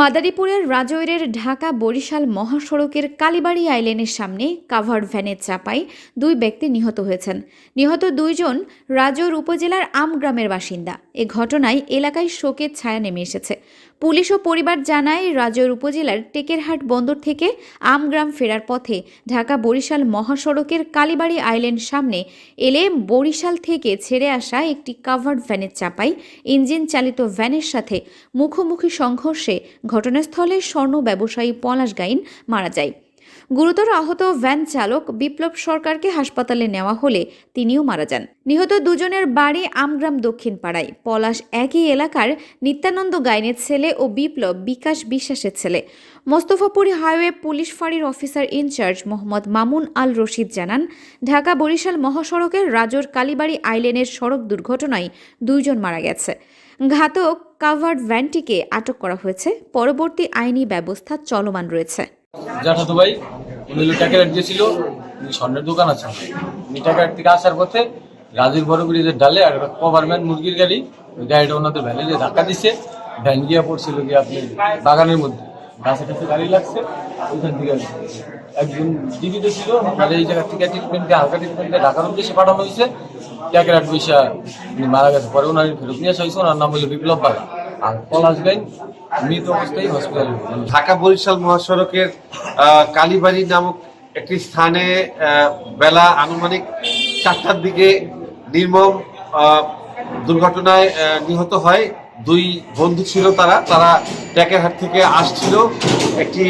মাদারীপুরের রাজৈরের ঢাকা বরিশাল মহাসড়কের কালীবাড়ি আইল্যান্ডের সামনে কাভার ভ্যানের চাপায় দুই ব্যক্তি নিহত হয়েছেন। নিহত দুইজন রাজৈর উপজেলার আমগ্রামের বাসিন্দা। এ ঘটনায় এলাকায় শোকের ছায়া নেমে এসেছে। পুলিশ ও পরিবার জানায়, রাজৌর উপজেলার টেকেরহাট বন্দর থেকে আমগ্রাম ফেরার পথে ঢাকা বরিশাল মহাসড়কের কালীবাড়ি আইল্যান্ড সামনে এলে বরিশাল থেকে ছেড়ে আসা একটি কাভার্ড ভ্যানের চাপাই ইঞ্জিন চালিত ভ্যানের সাথে মুখোমুখি সংঘর্ষে ঘটনাস্থলে স্বর্ণ ব্যবসায়ী পলাশ গাইন মারা যায়। গুরুতর আহত ভ্যান চালক বিপ্লব সরকারকে হাসপাতালে নেওয়া হলে তিনিও মারা যান। নিহত দুজনের বাড়ি আমগ্রাম দক্ষিণ পাড়ায়। পলাশ একই এলাকার নিত্যানন্দ গাইনের ছেলে ও বিপ্লব বিকাশ বিশ্বাসের ছেলে। মোস্তফাপুরি হাইওয়ে পুলিশ ফাঁড়ির officer in charge Mohammad Mamun Al Rashid জানান, ঢাকা বরিশাল মহাসড়কের রাজোর কালীবাড়ি আইল্যান্ডের সড়ক দুর্ঘটনায় দুইজন মারা গেছে। ঘাতক কাভার্ড ভ্যানটিকে আটক করা হয়েছে। পরবর্তী আইনি ব্যবস্থা চলমান রয়েছে। ভাই। উনি হলো ট্যাকের দিয়েছিল উনি স্বর্ণের দোকান আছে। উনি ট্যাকের থেকে আসার পথে রাজুর বড় ব্রিজের ডালে আর কভারম্যান মুরগির গাড়ি, ওই গাড়িটা ওনাদের ভ্যানে যে ধাক্কা দিছে। ভ্যান গিয়ে পড়ছিল গিয়ে আপনি বাগানের মধ্যে। গাছে কাছে গাড়ি লাগছে, ওইখান থেকে একজন জীবিত ছিল আর এই জায়গা থেকে ট্রিটমেন্টে হালকা ট্রিটমেন্টে ঢাকার উদ্দেশ্যে পাঠানো হয়েছে। ট্যাকের আট পয়সা মারা গেছে, পরে ওনার ফেরত নিয়ে আসা হয়েছে, ওনার নাম হলো বিপ্লব বাগা। আর পলাশ গাইন মৃত অবস্থায় হসপিটালে ঢাকা বরিশাল মহাসড়কের কালীবাড়ি নামক একটি স্থানে বেলা আনুমানিক চারটার দিকে নির্মম দুর্ঘটনায় নিহত হয় দুই বন্ধু ছিল তারা। তারা ট্যাকেরহাট থেকে আসছিল একটি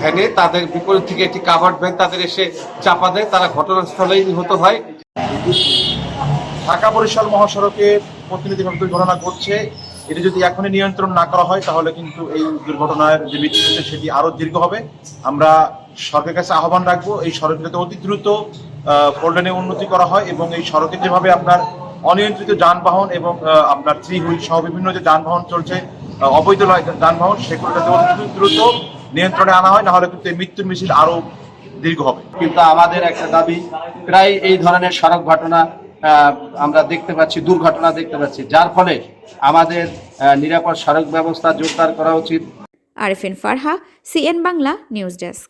ভ্যানে। তাদের বিপরীত থেকে একটি কাভার্ড ভ্যান তাদের এসে চাপা দেয়। তারা ঘটনাস্থলেই নিহত হয়। ঢাকা বরিশাল মহাসড়কে প্রতিনিধিভাবে দুর্ঘটনা ঘটছে। এটা যদি এখনই নিয়ন্ত্রণ না করা হয়, তাহলে কিন্তু এই দুর্ঘটনার যে মৃত্যু সেটি আরও দীর্ঘ হবে। আমরা সরকারের কাছে আহ্বান রাখব, এই সড়কে যাতে অতি দ্রুত ফোল্ডেনে উন্নতি করা হয় এবং এই সড়কে যেভাবে আপনার অনিয়ন্ত্রিত যানবাহন এবং আপনার থ্রি হুইল সহ বিভিন্ন যে যানবাহন চলছে অবৈধ যানবাহন, সেগুলো যাতে অতি দ্রুত নিয়ন্ত্রণে আনা হয়, নাহলে কিন্তু এই মৃত্যুর মিছিল আরও দীর্ঘ হবে। কিন্তু আমাদের একটা দাবি, প্রায় এই ধরনের সড়ক ঘটনা আমরা দেখতে পাচ্ছি, দুর্ঘটনা দেখতে পাচ্ছি। যার ফলে আমাদের নিরাপদ সড়ক ব্যবস্থা জোরদার করা উচিত। Arifin Farha, C N Bangla, news desk.